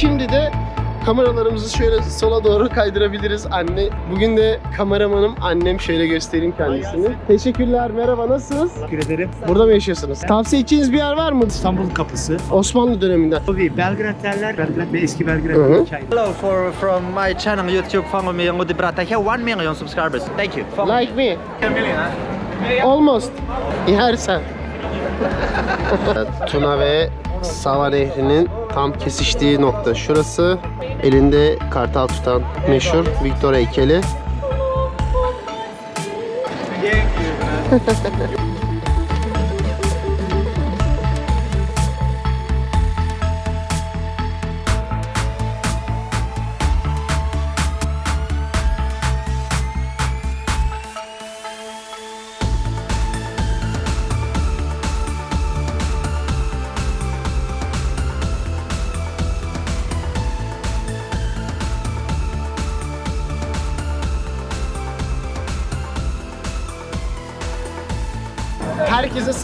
Şimdi de kameralarımızı şöyle sola doğru kaydırabiliriz. Anne, bugün de kameramanım annem. Şöyle göstereyim kendisini. Teşekkürler, merhaba, nasılsınız? Teşekkür ederim. Burada mı yaşıyorsunuz? Tavsiye edeceğiniz bir yer var mı? İstanbul kapısı. Osmanlı döneminden. Tabii Belgrad derler. Belgrad ve eski Hı hı. Belgrad hikaye. Hello for from my channel YouTube follow me on the Brat. I have 1 million subscribers. Thank you. Follow Like me. me. million, huh? Almost. Yersen. Tuna ve Sava Nehri'nin tam kesiştiği nokta şurası. Elinde kartal tutan meşhur Victor heykeli.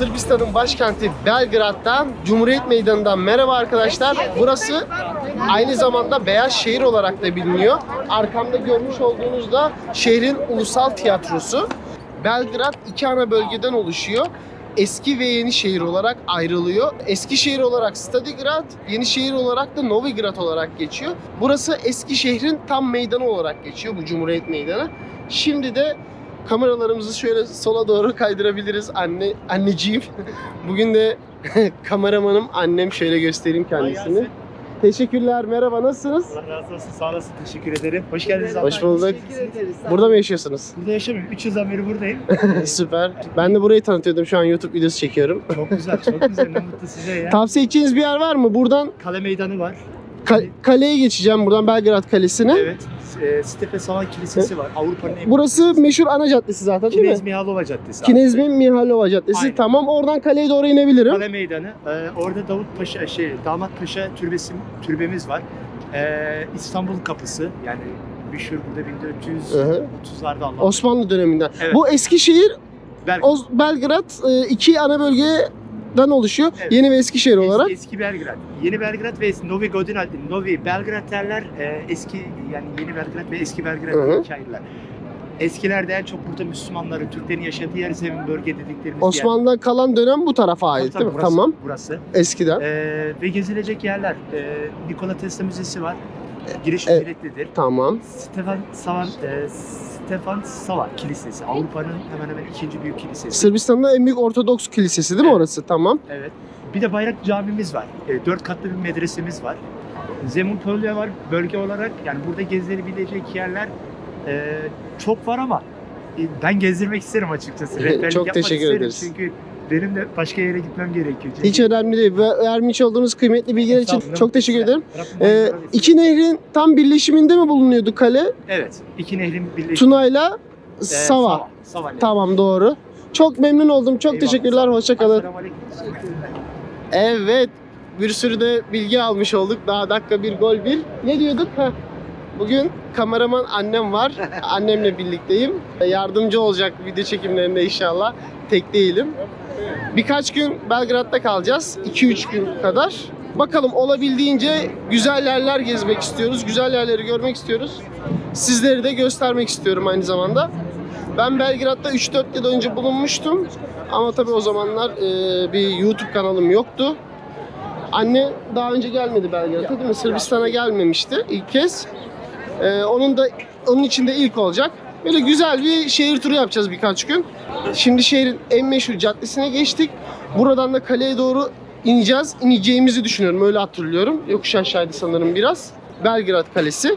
Sırbistan'ın başkenti Belgrad'dan, Cumhuriyet Meydanı'ndan merhaba arkadaşlar. Burası aynı zamanda Beyaz Şehir olarak da biliniyor. Arkamda görmüş olduğunuz da şehrin ulusal tiyatrosu. Belgrad iki ana bölgeden oluşuyor. Eski ve yeni şehir olarak ayrılıyor. Eski şehir olarak Stadigrad, yeni şehir olarak da Novigrad olarak geçiyor. Burası eski şehrin tam meydanı olarak geçiyor bu Cumhuriyet Meydanı. Şimdi de kameralarımızı şöyle sola doğru kaydırabiliriz anne anneciğim. Bugün de kameramanım annem şöyle göstereyim kendisini. Teşekkürler. Merhaba. Nasılsınız? Allah razı olsun. Sağ olasın. Teşekkür ederim. Hoş geldiniz. Hoş bulduk. Burada mı yaşıyorsunuz? Burada yaşamıyorum. 3 yıldan beri buradayım. Süper. Ben de burayı tanıtıyordum. Şu an YouTube videosu çekiyorum. Çok güzel. Çok güzel. Ne mutlu size ya. Tavsiye edeceğiniz bir yer var mı? Buradan Kale meydanı var. ka- kaleye geçeceğim. Buradan Belgrad Kalesi'ne. Evet. E, Stepe Savan Kilisesi var. Avrupa'nın en Burası meşhur ana caddesi zaten değil Kinez mi? Mihalova Caddesi. Kinezmi Mihalova Caddesi. Aynen. Tamam oradan kaleye doğru inebilirim. Kale meydanı. Ee, orada Davut Paşa, şey, Damat Paşa türbesi, türbemiz var. Ee, İstanbul kapısı yani meşhur burada Hı hı. 1430'larda Allah. Osmanlı döneminden. Evet. Bu eski şehir Belgrad. Oz- Belgrad e, iki ana bölgeden oluşuyor. Evet. Yeni ve eski şehir Eski, olarak. eski Belgrad. Yeni Belgrad ve Novi Godina, Novi Belgrad derler. Ee, eski yani yeni Belgrad ve eski Belgrad hikayeler. Eskilerde en çok burada Müslümanların, Türklerin yaşadığı yer Zemin bölge dediklerimiz Osmanlı'dan kalan dönem bu tarafa yer. ait değil mi? burası, Tamam. Burası. Eskiden. Ee, ve gezilecek yerler. Ee, Nikola Tesla Müzesi var. Giriş Evet. ücretlidir. Tamam. Stefan Savan, e, Stefan Sava Kilisesi. Avrupa'nın hemen hemen ikinci büyük kilisesi. Sırbistan'da en büyük Ortodoks kilisesi değil mi Evet. orası? Tamam. Evet. Bir de bayrak camimiz var. E, dört katlı bir medresemiz var. Zemun Polya var bölge olarak. Yani burada gezilebilecek yerler e, çok var ama e, ben gezdirmek isterim açıkçası. Rehberlik Çok teşekkür ederiz. Çünkü benim de başka yere gitmem gerekiyor. Hiç önemli değil. Ve vermiş olduğunuz kıymetli bilgiler için Estağfurullah. çok teşekkür ederim. Rabbim Ee, iki nehrin tam birleşiminde mi bulunuyordu kale? Evet. iki nehrin birleşimi. Tuna'yla E, Sava. Sava. Nehri. Tamam doğru. Çok memnun oldum. Çok Eyvallah. teşekkürler. Hoşçakalın. Selamünaleyküm. Evet. Bir sürü de bilgi almış olduk. Daha dakika bir gol bir. Ne diyorduk? Heh. Bugün kameraman annem var. Annemle birlikteyim. Yardımcı olacak video çekimlerinde inşallah. Tek değilim. Birkaç gün Belgrad'da kalacağız. 2-3 gün kadar. Bakalım olabildiğince güzel yerler gezmek istiyoruz. Güzel yerleri görmek istiyoruz. Sizleri de göstermek istiyorum aynı zamanda. Ben Belgrad'da 3-4 yıl önce bulunmuştum. Ama tabii o zamanlar e, bir YouTube kanalım yoktu. Anne daha önce gelmedi Belgrad'a değil mi? Sırbistan'a gelmemişti ilk kez. E, onun da onun için de ilk olacak. Böyle güzel bir şehir turu yapacağız birkaç gün. Şimdi şehrin en meşhur caddesine geçtik. Buradan da kaleye doğru ineceğiz. İneceğimizi düşünüyorum. Öyle hatırlıyorum. Yokuş aşağıydı sanırım biraz. Belgrad Kalesi.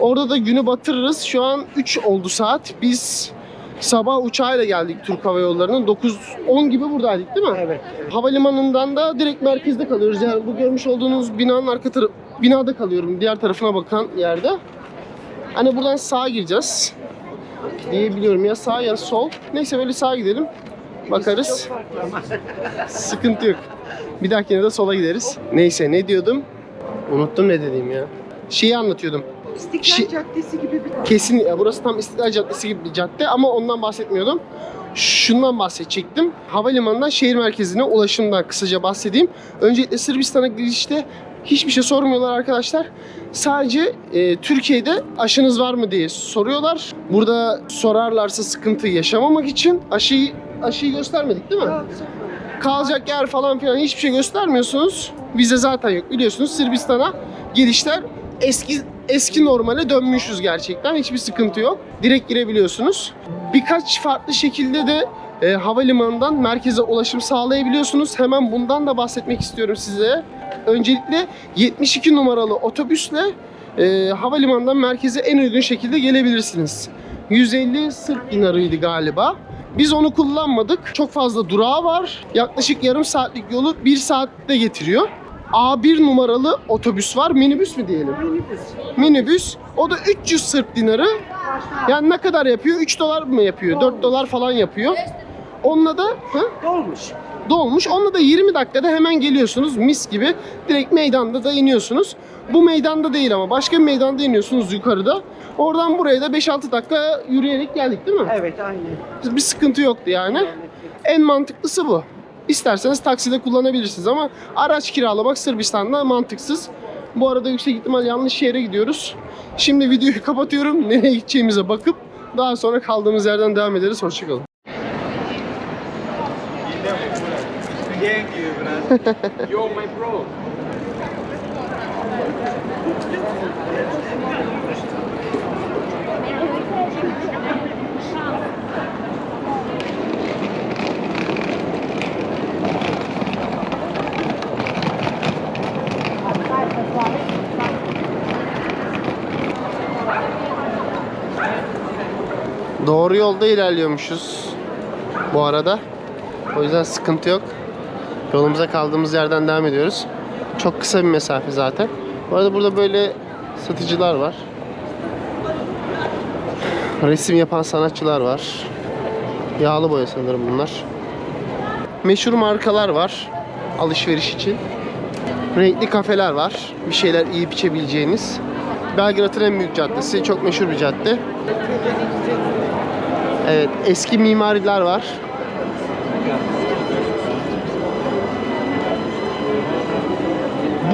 Orada da günü batırırız. Şu an 3 oldu saat. Biz sabah uçağıyla geldik Türk Hava Yolları'nın. 9-10 gibi buradaydık değil mi? Evet. evet. Havalimanından da direkt merkezde kalıyoruz. Yani bu görmüş olduğunuz binanın arka tarafı, binada kalıyorum. Diğer tarafına bakan yerde. Hani buradan sağa gireceğiz. Diye biliyorum ya sağ ya sol. Neyse böyle sağa gidelim. Bakarız. Sıkıntı yok. Bir dahakine de sola gideriz. Neyse ne diyordum? Unuttum ne dediğim ya. Şeyi anlatıyordum. İstiklal Şi- Caddesi gibi bir Kesin ya burası tam İstiklal Caddesi gibi bir cadde ama ondan bahsetmiyordum. Şundan bahsedecektim. Havalimanından şehir merkezine ulaşımdan kısaca bahsedeyim. Öncelikle Sırbistan'a girişte Hiçbir şey sormuyorlar arkadaşlar. Sadece e, Türkiye'de aşınız var mı diye soruyorlar. Burada sorarlarsa sıkıntı yaşamamak için aşıyı aşıyı göstermedik değil mi? Kalacak yer falan filan hiçbir şey göstermiyorsunuz. Vize zaten yok biliyorsunuz. Sırbistan'a girişler eski eski normale dönmüşüz gerçekten. Hiçbir sıkıntı yok. Direkt girebiliyorsunuz. Birkaç farklı şekilde de e, havalimanından merkeze ulaşım sağlayabiliyorsunuz. Hemen bundan da bahsetmek istiyorum size. Öncelikle 72 numaralı otobüsle e, havalimanından merkeze en uygun şekilde gelebilirsiniz. 150 Sırp dinarıydı galiba. Biz onu kullanmadık. Çok fazla durağı var. Yaklaşık yarım saatlik yolu 1 saatte getiriyor. A1 numaralı otobüs var. Minibüs mü diyelim? Minibüs. O da 300 Sırp dinarı. Yani ne kadar yapıyor? 3 dolar mı yapıyor? 4 dolar falan yapıyor. Onunla da hı? Dolmuş. Dolmuş. Onunla da 20 dakikada hemen geliyorsunuz mis gibi. Direkt meydanda da iniyorsunuz. Bu meydanda değil ama başka bir meydanda iniyorsunuz yukarıda. Oradan buraya da 5-6 dakika yürüyerek geldik değil mi? Evet aynen. Bir sıkıntı yoktu yani. En mantıklısı bu. İsterseniz takside kullanabilirsiniz ama araç kiralamak Sırbistan'da mantıksız. Bu arada yüksek ihtimal yanlış yere gidiyoruz. Şimdi videoyu kapatıyorum. Nereye gideceğimize bakıp daha sonra kaldığımız yerden devam ederiz. Hoşçakalın. Yo, my bro. Doğru yolda ilerliyormuşuz bu arada. O yüzden sıkıntı yok. Yolumuza kaldığımız yerden devam ediyoruz. Çok kısa bir mesafe zaten. Bu arada burada böyle satıcılar var. Resim yapan sanatçılar var. Yağlı boya sanırım bunlar. Meşhur markalar var alışveriş için. Renkli kafeler var. Bir şeyler yiyip içebileceğiniz. Belgrad'ın en büyük caddesi. Çok meşhur bir cadde. Evet, eski mimariler var.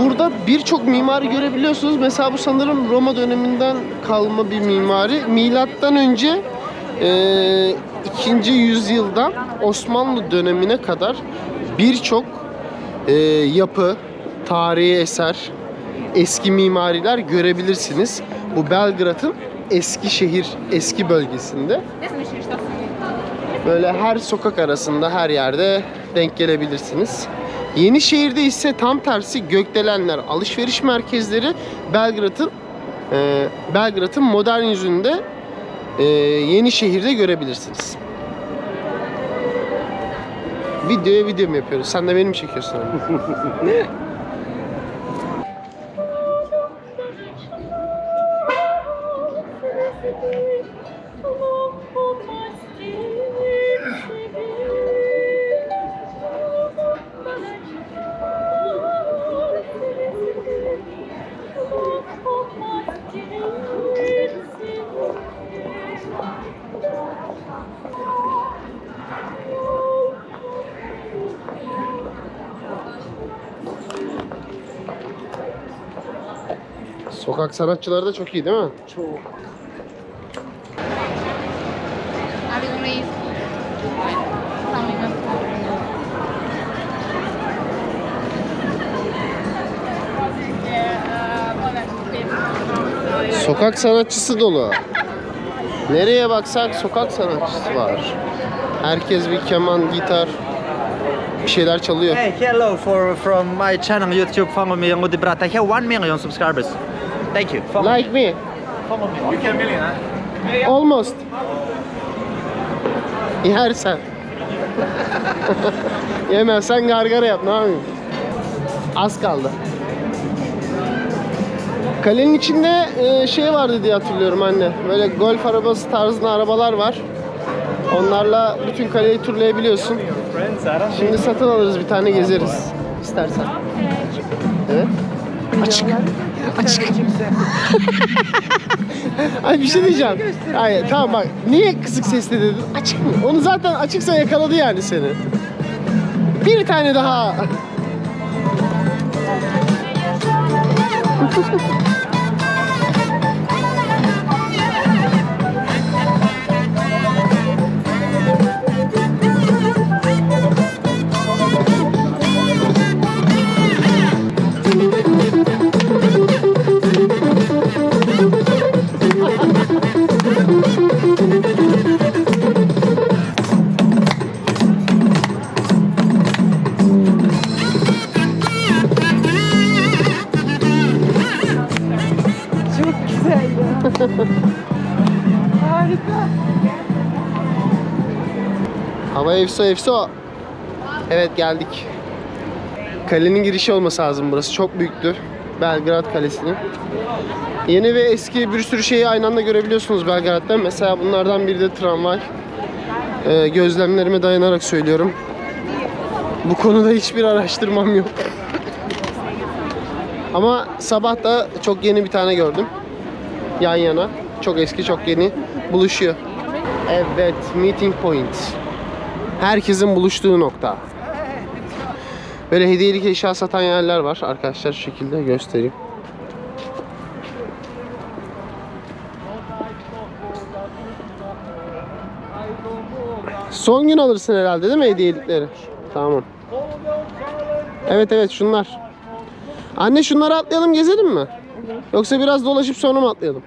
Burada birçok mimari görebiliyorsunuz. Mesela bu sanırım Roma döneminden kalma bir mimari. Milattan önce e, 2. yüzyıldan Osmanlı dönemine kadar birçok e, yapı, tarihi eser, eski mimariler görebilirsiniz. Bu Belgrad'ın eski şehir, eski bölgesinde. Böyle her sokak arasında her yerde denk gelebilirsiniz. Yenişehir'de ise tam tersi gökdelenler alışveriş merkezleri Belgrad'ın e, Belgrad'ın modern yüzünde e, Yenişehir'de görebilirsiniz. Videoya video mu yapıyoruz? Sen de benim çekiyorsun. Sokak sanatçıları da çok iyi değil mi? Çok. Sokak sanatçısı dolu. Nereye baksak sokak sanatçısı var. Herkes bir keman, gitar bir şeyler çalıyor. Hey, hello for from my channel YouTube. Follow me the brat. I have 1 million subscribers. Thank you. Follow Like me. follow me. You can million, huh? Almost. Yersen. Yemezsen gargara yap ne yapayım? Az kaldı. Kalenin içinde e, şey vardı diye hatırlıyorum anne. Böyle golf arabası tarzında arabalar var. Onlarla bütün kaleyi turlayabiliyorsun. Şimdi satın alırız bir tane gezeriz istersen. Evet. Açık. Açık. Ay bir şey diyeceğim. Hayır tamam bak. Niye kısık sesle dedin? Açık mı? Onu zaten açıksa yakaladı yani seni. Bir tane daha. Hava efso efso. Evet geldik. Kalenin girişi olması lazım burası. Çok büyüktü. Belgrad Kalesi'nin. Yeni ve eski bir sürü şeyi aynı anda görebiliyorsunuz Belgrad'da. Mesela bunlardan biri de tramvay. Ee, gözlemlerime dayanarak söylüyorum. Bu konuda hiçbir araştırmam yok. Ama sabah da çok yeni bir tane gördüm. Yan yana. Çok eski, çok yeni. Buluşuyor. Evet, meeting point. Herkesin buluştuğu nokta. Böyle hediyelik eşya satan yerler var arkadaşlar şu şekilde göstereyim. Son gün alırsın herhalde değil mi hediyelikleri? Tamam. Evet evet şunlar. Anne şunları atlayalım gezelim mi? Yoksa biraz dolaşıp sonra mı atlayalım?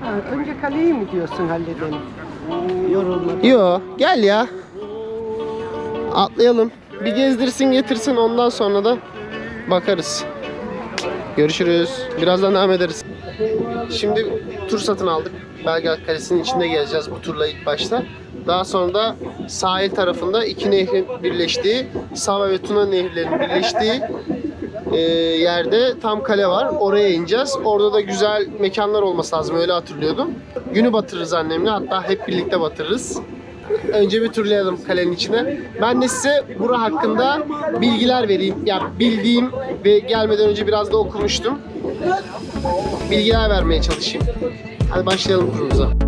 Ha, önce kaleyi mi diyorsun halledelim? Yorulmadan. Yo gel ya. Atlayalım. Bir gezdirsin getirsin ondan sonra da bakarız. Görüşürüz. Birazdan devam ederiz. Şimdi tur satın aldık. Belgrad Kalesi'nin içinde gezeceğiz bu turla ilk başta. Daha sonra da sahil tarafında iki nehrin birleştiği, Sava ve Tuna nehirlerinin birleştiği e, yerde tam kale var. Oraya ineceğiz. Orada da güzel mekanlar olması lazım. Öyle hatırlıyordum. Günü batırırız annemle. Hatta hep birlikte batırırız. Önce bir turlayalım kalenin içine. Ben de size bura hakkında bilgiler vereyim. Ya bildiğim ve gelmeden önce biraz da okumuştum. Bilgiler vermeye çalışayım. Hadi başlayalım turumuza.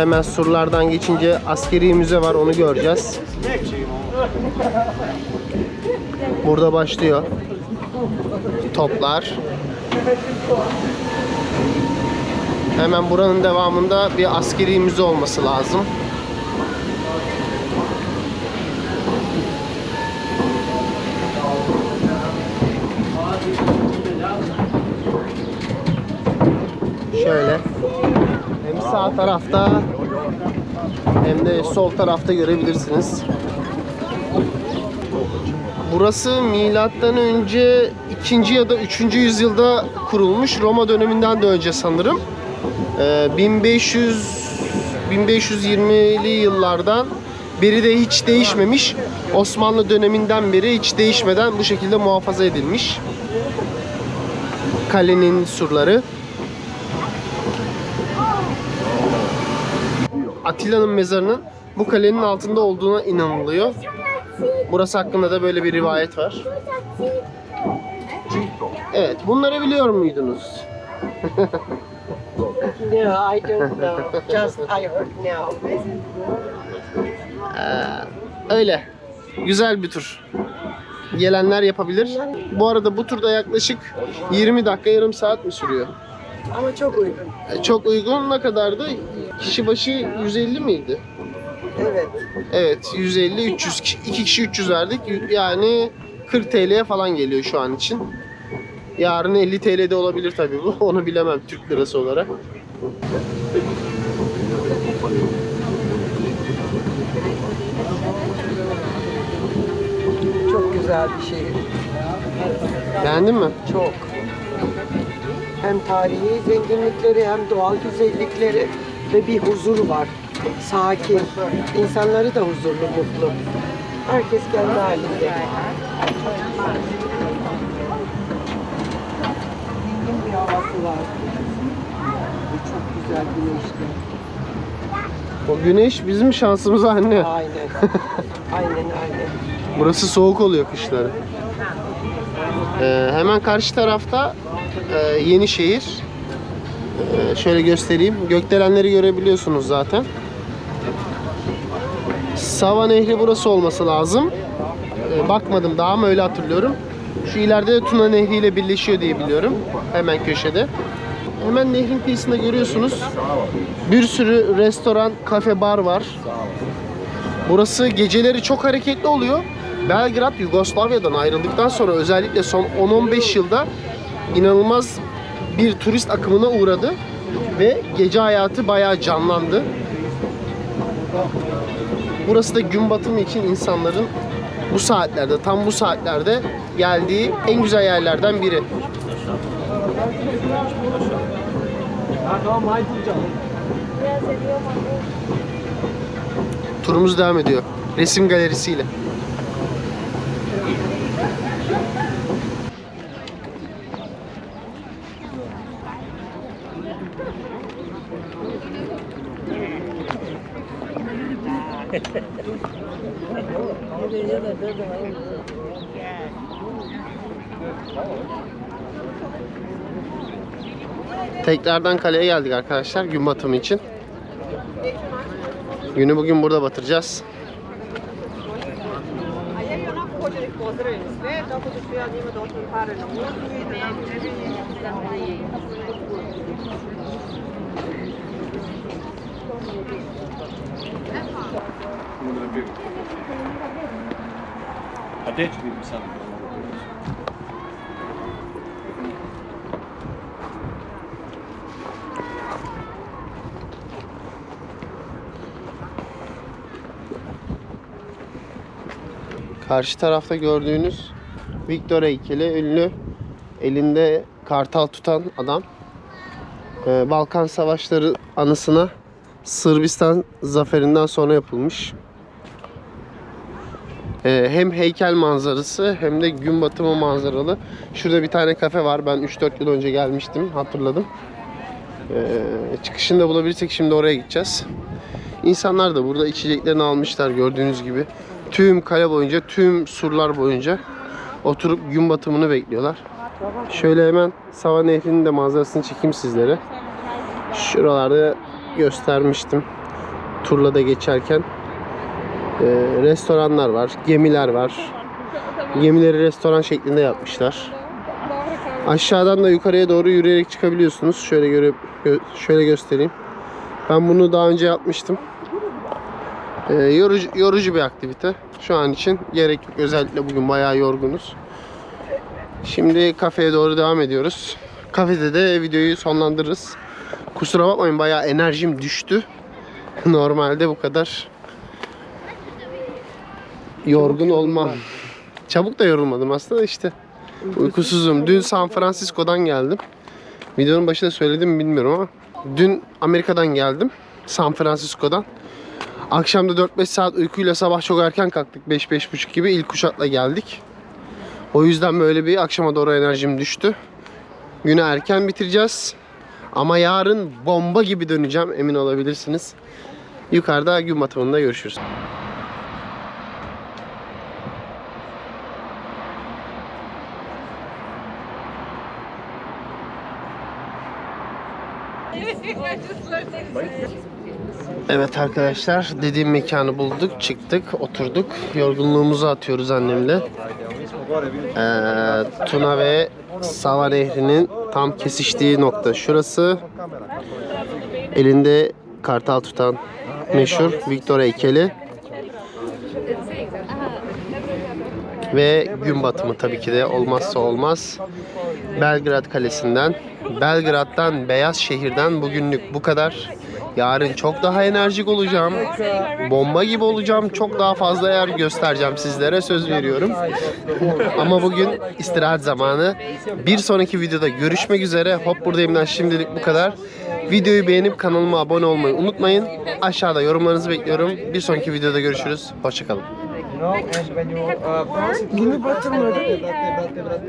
Hemen surlardan geçince askeri müze var onu göreceğiz. Burada başlıyor. Toplar. Hemen buranın devamında bir askeri müze olması lazım. Şöyle. Sağ tarafta hem de sol tarafta görebilirsiniz. Burası milattan önce 2. ya da 3. yüzyılda kurulmuş. Roma döneminden de önce sanırım. Ee, 1500 1520'li yıllardan beri de hiç değişmemiş. Osmanlı döneminden beri hiç değişmeden bu şekilde muhafaza edilmiş. Kalenin surları. Atilla'nın mezarının bu kalenin altında olduğuna inanılıyor. Burası hakkında da böyle bir rivayet var. Evet, bunları biliyor muydunuz? No, I don't know. Just I heard now. Ee, öyle. Güzel bir tur. Gelenler yapabilir. Bu arada bu turda yaklaşık 20 dakika yarım saat mi sürüyor? Ama çok uygun. Ee, Çok uygun ne kadardı? Kişi başı 150 miydi? Evet. Evet 150 300 kişi- iki kişi 300 verdik. Yani 40 TL'ye falan geliyor şu an için. Yarın 50 TL'de olabilir tabii bu. Onu bilemem Türk lirası olarak. Çok güzel bir şehir. Beğendin mi? Çok. Hem tarihi zenginlikleri hem doğal güzellikleri ve bir huzur var. Sakin. İnsanları da huzurlu, mutlu. Herkes kendi halinde. Dingin bir havası var. Ve çok güzel güneşli. O güneş bizim şansımız anne. Aynen. aynen aynen. Burası soğuk oluyor kışları. Ee, hemen karşı tarafta e, Yenişehir. Ee, şöyle göstereyim. Gökdelenleri görebiliyorsunuz zaten. Sava Nehri burası olması lazım. Ee, bakmadım daha ama öyle hatırlıyorum. Şu ileride de Tuna Nehri ile birleşiyor diye biliyorum. Hemen köşede. Hemen nehrin kıyısında görüyorsunuz. Bir sürü restoran, kafe, bar var. Burası geceleri çok hareketli oluyor. Belgrad Yugoslavya'dan ayrıldıktan sonra özellikle son 10-15 yılda inanılmaz bir turist akımına uğradı ve gece hayatı bayağı canlandı. Burası da gün batımı için insanların bu saatlerde, tam bu saatlerde geldiği en güzel yerlerden biri. Turumuz devam ediyor. Resim galerisiyle. Tekrardan kaleye geldik arkadaşlar gün batımı için. Günü bugün burada batıracağız. Karşı tarafta gördüğünüz Victor heykeli ünlü elinde kartal tutan adam. Ee, Balkan Savaşları anısına Sırbistan zaferinden sonra yapılmış. Ee, hem heykel manzarası hem de gün batımı manzaralı. Şurada bir tane kafe var. Ben 3-4 yıl önce gelmiştim. Hatırladım. Ee, çıkışında bulabilirsek şimdi oraya gideceğiz. İnsanlar da burada içeceklerini almışlar gördüğünüz gibi. Tüm kale boyunca, tüm surlar boyunca oturup gün batımını bekliyorlar. Şöyle hemen Sava Nehri'nin de manzarasını çekeyim sizlere. Şuralarda göstermiştim. Turla da geçerken. Ee, restoranlar var, gemiler var. Gemileri restoran şeklinde yapmışlar. Aşağıdan da yukarıya doğru yürüyerek çıkabiliyorsunuz. Şöyle görüp gö- şöyle göstereyim. Ben bunu daha önce yapmıştım. Ee, yorucu, yorucu bir aktivite. Şu an için gerek yok. Özellikle bugün bayağı yorgunuz. Şimdi kafeye doğru devam ediyoruz. Kafede de videoyu sonlandırırız. Kusura bakmayın bayağı enerjim düştü. Normalde bu kadar yorgun olmam. Çabuk da yorulmadım aslında işte. Uykusuzum. Dün San Francisco'dan geldim. Videonun başında söyledim mi bilmiyorum ama. Dün Amerika'dan geldim. San Francisco'dan. Akşam da 4-5 saat uykuyla sabah çok erken kalktık. 5-5.30 gibi ilk kuşakla geldik. O yüzden böyle bir akşama doğru enerjim düştü. Günü erken bitireceğiz. Ama yarın bomba gibi döneceğim emin olabilirsiniz. Yukarıda gün batımında görüşürüz. Evet arkadaşlar dediğim mekanı bulduk çıktık oturduk. Yorgunluğumuzu atıyoruz annemle. Ee, Tuna ve Sava Nehri'nin tam kesiştiği nokta şurası. Elinde kartal tutan meşhur Victor heykeli. Ve gün batımı tabii ki de olmazsa olmaz Belgrad Kalesi'nden Belgrad'dan Beyaz Şehir'den bugünlük bu kadar Yarın çok daha enerjik olacağım. Bomba gibi olacağım. Çok daha fazla yer göstereceğim sizlere söz veriyorum. Ama bugün istirahat zamanı. Bir sonraki videoda görüşmek üzere. Hop buradayımdan şimdilik bu kadar. Videoyu beğenip kanalıma abone olmayı unutmayın. Aşağıda yorumlarınızı bekliyorum. Bir sonraki videoda görüşürüz. Hoşçakalın. Günü batırmadım.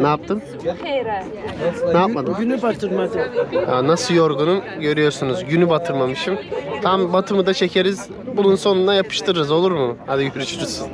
Ne yaptın? Ne yapmadım? Günü batırmadım. Ya nasıl yorgunum görüyorsunuz. Günü batırmamışım. Tam batımı da çekeriz. Bunun sonuna yapıştırırız olur mu? Hadi görüşürüz.